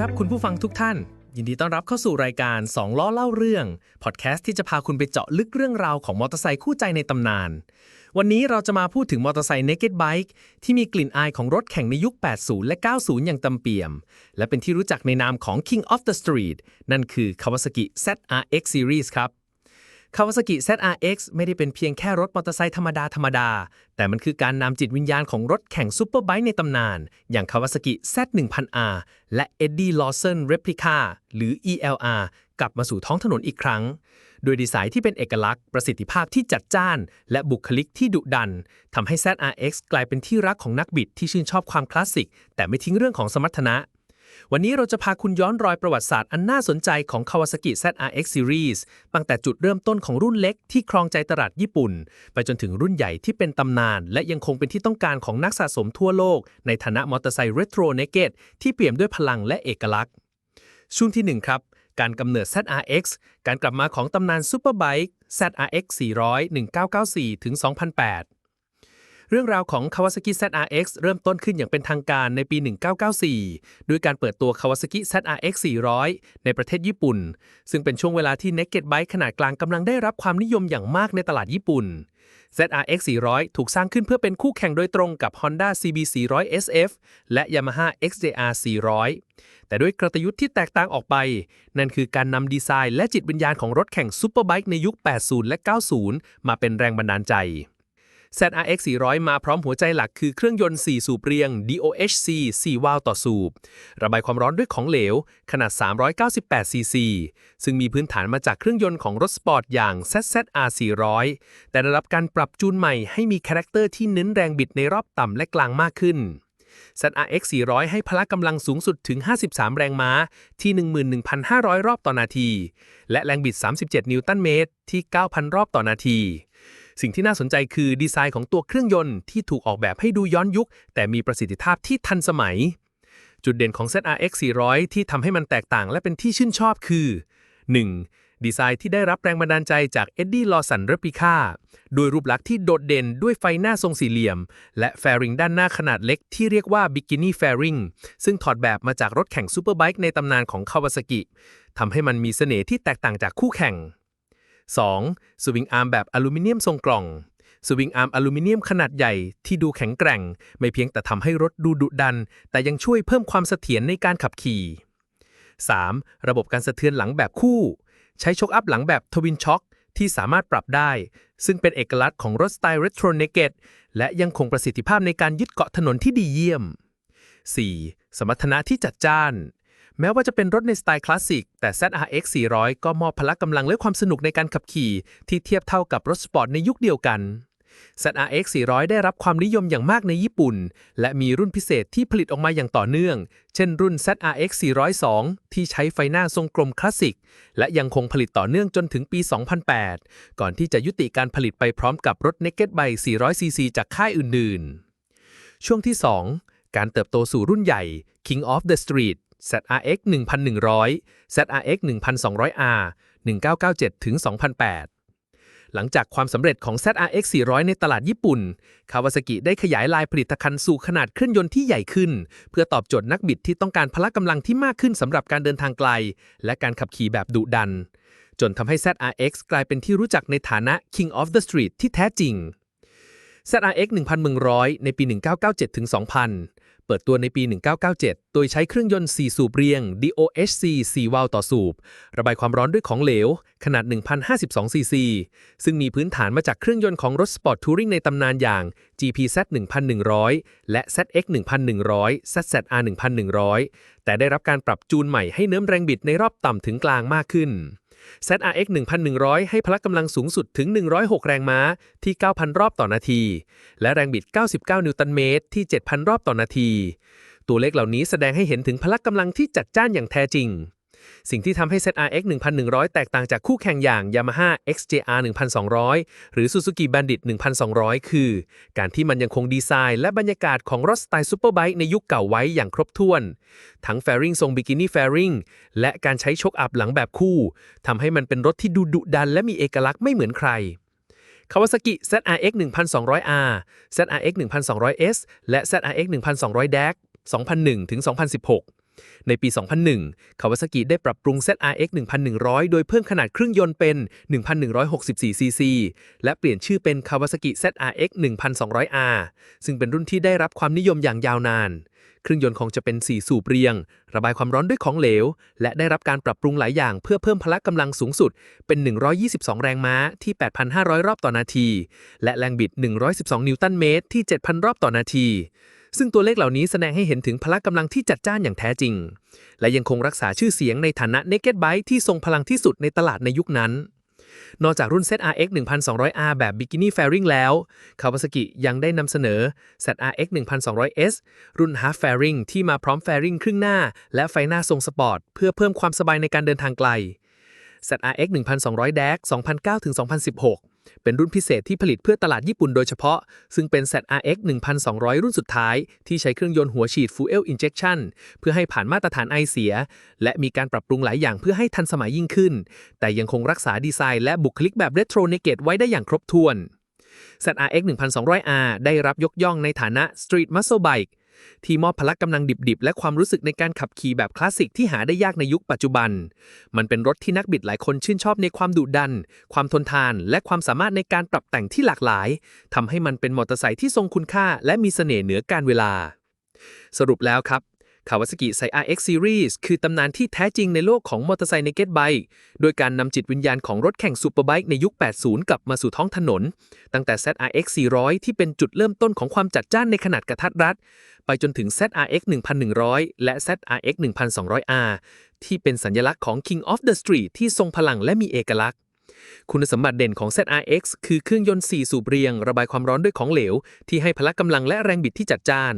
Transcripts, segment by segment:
ครับคุณผู้ฟังทุกท่าน ยินดีต้อนรับเข้าสู่รายการ 2 ล้อเล่าเรื่อง พอดแคสต์ที่จะพาคุณไปเจาะลึกเรื่องราวของมอเตอร์ไซค์คู่ใจในตำนาน วันนี้เราจะมาพูดถึงมอเตอร์ไซค์ Naked Bike ที่มีกลิ่นอายของรถแข่งในยุค 80 และ 90 อย่างตำเปี่ยม และเป็นที่รู้จักในนามของ King of the Street นั่นคือ Kawasaki ZRX Series ครับ Kawasaki ZRX ไม่ได้เป็นเพียงแค่รถมอเตอร์ไซค์ธรรมดาธรรมดา แต่มันคือการนำจิตวิญญาณของรถแข่งซูเปอร์ไบค์ในตำนาน อย่าง Kawasaki Z1000R และ Eddie Lawson Replica หรือ ELR กลับมาสู่ท้องถนนอีกครั้ง โดยดีไซน์ที่เป็นเอกลักษณ์ ประสิทธิภาพที่จัดจ้าน และบุคลิกที่ดุดัน ทำให้ ZRX กลายเป็นที่รักของนักบิดที่ชื่นชอบความคลาสสิก แต่ไม่ทิ้งเรื่องของสมรรถนะ วันนี้เราจะพาคุณย้อนรอยประวัติศาสตร์อันน่าสนใจของ Kawasaki ZRX Series ตั้งแต่จุดเริ่มต้นของรุ่นเล็กที่ครองใจตลาดญี่ปุ่น ไปจนถึงรุ่นใหญ่ที่เป็นตำนาน และยังคงเป็นที่ต้องการของนักสะสมทั่วโลก ในฐานะมอเตอร์ไซค์ Retro Naked ที่เปี่ยมด้วยพลังและเอกลักษณ์ ช่วงที่ 1 ครับการกำเนิด ZRX การกลับมาของตำนานซูเปอร์ไบค์ ZRX 400 1994 ถึง 2008 เรื่องราวของ Kawasaki ZRX เริ่มต้นขึ้นอย่างเป็นทางการในปี 1994 ด้วยการเปิดตัว Kawasaki ZRX 400 ในประเทศญี่ปุ่น ซึ่งเป็นช่วงเวลาที่ Naked Bike ขนาดกลางกำลังได้รับความนิยมอย่างมากในตลาดญี่ปุ่น ZRX 400 ถูกสร้างขึ้นเพื่อเป็นคู่แข่งโดยตรงกับ Honda CB 400 SF และ Yamaha XJR 400 แต่ด้วยกลยุทธ์ที่แตกต่างออกไป นั่นคือการนำดีไซน์และจิตวิญญาณของรถแข่งซูเปอร์ไบค์ในยุค 80 และ 90 มาเป็นแรงบันดาลใจ ZRX 400 มาพร้อมหัวใจหลักคือเครื่องยนต์ 4 สูบเรียง DOHC 4 วาล์วต่อสูบ ระบายความร้อนด้วยของเหลว ขนาด 398ซีซีซึ่งมีพื้นฐานมาจากเครื่องยนต์ของรถสปอร์ตอย่าง ZZR 400 แต่ได้รับการปรับจูนใหม่ให้มีคาแรคเตอร์ที่เน้นแรงบิดในรอบต่ำและกลางมากขึ้น ZRX 400 ให้พละกำลังสูงสุดถึง 53 แรงม้าที่ 11,500 รอบต่อนาที และแรงบิด 37 นิวตันเมตรที่ 9,000 รอบต่อนาที สิ่งที่น่าสนใจคือดีไซน์ของตัวเครื่องยนต์ที่ถูกออกแบบให้ดูย้อนยุค แต่มีประสิทธิภาพที่ทันสมัย จุดเด่นของ ZRX 400 ที่ทำให้มันแตกต่างและเป็นที่ชื่นชอบคือ 1. ดีไซน์ที่ได้รับแรงบันดาลใจจาก Eddie Lawson Replica โดยรูปลักษณ์ที่โดดเด่นด้วยไฟหน้าทรงสี่เหลี่ยม และแฟริงด้านหน้าขนาดเล็กที่เรียกว่า Bikini Fairing ซึ่งถอดแบบมาจากรถแข่งซูเปอร์ไบค์ในตำนานของ Kawasaki ทำให้มันมีเสน่ห์ที่แตกต่างจากคู่แข่ง 2. สวิงอาร์มแบบอลูมิเนียมทรงกล่อง สวิงอาร์มอลูมิเนียมขนาดใหญ่ที่ดูแข็งแกร่ง ไม่เพียงแต่ทำให้รถดูดุดัน แต่ยังช่วยเพิ่มความเสถียรในการขับขี่ 3. ระบบการสะเทือนหลังแบบคู่ ใช้ชกอัพหลังแบบทวินช็อคที่สามารถปรับได้ ซึ่งเป็นเอกลักษณ์ของรถสไตล์ Retro Naked และยังคงประสิทธิภาพในการยึดเกาะถนนที่ดีเยี่ยม 4. สมรรถนะที่จัดจ้าน แม้ว่าจะเป็นรถในสไตล์คลาสสิก แต่ ZRX 400 ก็มอบพละกำลังและความสนุกในการขับขี่ ที่เทียบเท่ากับรถสปอร์ตในยุคเดียวกัน ZRX 400 ได้รับความนิยมอย่างมากในญี่ปุ่น และมีรุ่นพิเศษที่ผลิตออกมาอย่างต่อเนื่อง เช่นรุ่น ZRX 402 ที่ใช้ไฟหน้าทรงกลมคลาสสิก และยังคงผลิตต่อเนื่องจนถึงปี 2008 ก่อนที่จะยุติการผลิตไปพร้อมกับรถ Naked Bike 400cc จากค่ายอื่น ๆ ช่วงที่ 2 การเติบโตสู่รุ่นใหญ่ King of the Street ZRX 1100 ZRX 1200R 1997ถึง2008 หลังจากความสำเร็จของ ZRX 400 ในตลาดญี่ปุ่น คาวาซากิได้ขยายลายผลิตภัณฑ์สู่ขนาดเครื่องยนต์ที่ใหญ่ขึ้น เพื่อตอบโจทย์นักบิดที่ต้องการพละกำลังที่มากขึ้นสำหรับการเดินทางไกล และการขับขี่แบบดุดัน จนทำให้ ZRX กลายเป็นที่รู้จักในฐานะ King of the Street ที่แท้จริง ZRX 1100 ในปี 1997ถึง2000 เปิดตัวในปี 1997 โดยใช้เครื่องยนต์ 4 สูบเรียง DOHC 4 วาล์วต่อสูบ ระบายความร้อนด้วยของเหลว ขนาด 1,052 ซีซี ซึ่งมีพื้นฐานมาจากเครื่องยนต์ของรถสปอร์ตทัวริงในตำนานอย่าง GPZ 1100 และ ZX 1100 ZZR 1100 แต่ได้รับการปรับจูนใหม่ให้เนิ้มแรงบิดในรอบต่ำถึงกลางมากขึ้น ZRX 1100 ให้พละกำลังสูงสุดถึง 106 แรงม้าที่ 9,000 รอบต่อนาที และแรงบิด 99 นิวตันเมตรที่ 7,000 รอบต่อนาที ตัวเลขเหล่านี้แสดงให้เห็นถึงพละกำลังที่จัดจ้านอย่างแท้จริง สิ่งที่ทำให้ ZRX 1100 แตกต่างจากคู่แข่งอย่าง Yamaha XJR 1200 หรือ Suzuki Bandit 1200 คือ การที่มันยังคงดีไซน์และบรรยากาศของรถสไตล์ซูเปอร์ไบค์ในยุคเก่าไว้อย่างครบถ้วน ทั้งแฟริงทรงบิกินี่แฟริงและการใช้ชกอัพหลังแบบคู่ทำให้มันเป็นรถที่ดูดุดัน และมีเอกลักษณ์ไม่เหมือนใคร Kawasaki ZRX 1200R ZRX 1200S และ ZRX 1200 DAC 2001 ถึง 2016 ในปี 2001 Kawasaki ได้ปรับปรุง ZRX 1100 โดยเพิ่มขนาดเครื่องยนต์เป็น 1,164 cc และเปลี่ยนชื่อเป็น Kawasaki ZRX 1200R ซึ่งเป็นรุ่นที่ได้รับความนิยมอย่างยาวนาน เครื่องยนต์คงจะเป็น 4 สูบเรียง ระบายความร้อนด้วยของเหลว และได้รับการปรับปรุงหลายอย่างเพื่อเพิ่มพละกำลังสูงสุด เป็น 122 แรงม้าที่ 8,500 รอบต่อนาที และแรงบิด 112 นิวตันเมตรที่ 7,000 รอบต่อนาที ซึ่งตัวเลขเหล่านี้แสดงให้เห็นถึงพละกำลังที่จัดจ้านอย่างแท้จริง และยังคงรักษาชื่อเสียงในฐานะ Naked Bike ที่ทรงพลังที่สุดในตลาดในยุคนั้น นอกจากรุ่น ZRX 1200R แบบ Bikini Fairing แล้ว Kawasaki ยังได้นำเสนอ ZRX 1200S รุ่น Half Fairing ที่มาพร้อม Fairing ครึ่งหน้า และไฟหน้าทรงสปอร์ตเพื่อเพิ่มความสบายในการเดินทางไกล ZRX 1200 DAC 2009-2016 เป็นรุ่นพิเศษที่ผลิตเพื่อตลาดญี่ปุ่นโดยเฉพาะ ซึ่งเป็น ZRX 1200 รุ่นสุดท้าย ที่ใช้เครื่องยนต์หัวฉีด Fuel Injection เพื่อให้ผ่านมาตรฐานไอเสีย และมีการปรับปรุงหลายอย่างเพื่อให้ทันสมัยยิ่งขึ้น แต่ยังคงรักษาดีไซน์และบุคลิกแบบ Retro Naked ไว้ได้อย่างครบถ้วน ZRX 1200R ได้รับยกย่องในฐานะ Street Muscle Bike ที่มอบพละกำลังดิบๆ และความรู้สึกในการขับขี่แบบคลาสสิกที่หาได้ยากในยุคปัจจุบัน มันเป็นรถที่นักบิดหลายคนชื่นชอบในความดุดัน ความทนทาน และความสามารถในการปรับแต่งที่หลากหลาย ทำให้มันเป็นมอเตอร์ไซค์ที่ทรงคุณค่า และมีเสน่ห์เหนือการเวลา สรุปแล้วครับ Kawasaki RX Series คือตำนานที่แท้จริงในโลกของมอเตอร์ไซค์ Naked Bike โดยการนำจิตวิญญาณของรถแข่งซูเปอร์ไบค์ในยุค 80 กลับมาสู่ท้องถนน ตั้งแต่ ZRX 400 ที่เป็นจุดเริ่มต้นของความจัดจ้านในขนาดกระทัดรัด ไปจนถึง ZRX 1100 และ ZRX 1200R ที่เป็นสัญลักษณ์ของ King of the Street ที่ทรงพลังและมีเอกลักษณ์ คุณสมบัติเด่นของ ZRX คือเครื่องยนต์ 4 สูบเรียง ระบายความร้อนด้วยของเหลว ที่ให้พละกำลังและแรงบิดที่จัดจ้าน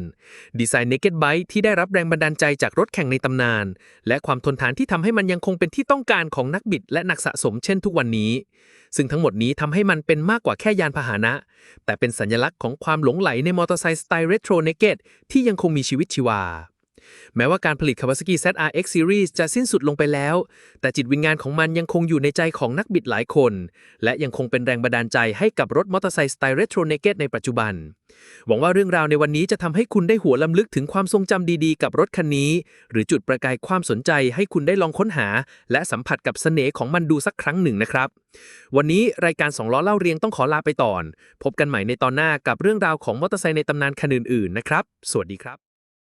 ดีไซน์ Naked Bike ที่ได้รับแรงบันดาลใจจากรถแข่งในตำนาน และความทนทานที่ทำให้มันยังคงเป็นที่ต้องการของนักบิดและนักสะสมเช่นทุกวันนี้ ซึ่งทั้งหมดนี้ทำให้มันเป็นมากกว่าแค่ยานพาหนะ แต่เป็นสัญลักษณ์ของความหลงไหลในมอเตอร์ไซค์สไตล์ Retro Naked ที่ยังคงมีชีวิตชีวา แม้ว่าการผลิต Kawasaki ZRX Series จะสิ้นสุดลงไปแล้ว แต่จิตวิญญาณของมันยังคงอยู่ในใจของนักบิดหลายคน และยังคงเป็นแรงบันดาลใจให้กับรถมอเตอร์ไซค์สไตล์ Retro Naked ในปัจจุบัน หวังว่าเรื่องราวในวันนี้จะทำให้คุณได้หัวลำลึกถึงความทรงจำดีๆ กับรถคันนี้ หรือจุดประกายความสนใจให้คุณได้ลองค้นหา และสัมผัสกับเสน่ห์ของมันดูสักครั้งหนึ่งนะครับ วันนี้รายการสองล้อเล่าเรียงต้องขอลาไปก่อน พบกันใหม่ในตอนหน้ากับเรื่องราวของมอเตอร์ไซค์ในตำนานคันอื่นๆนะครับ สวัสดีครับ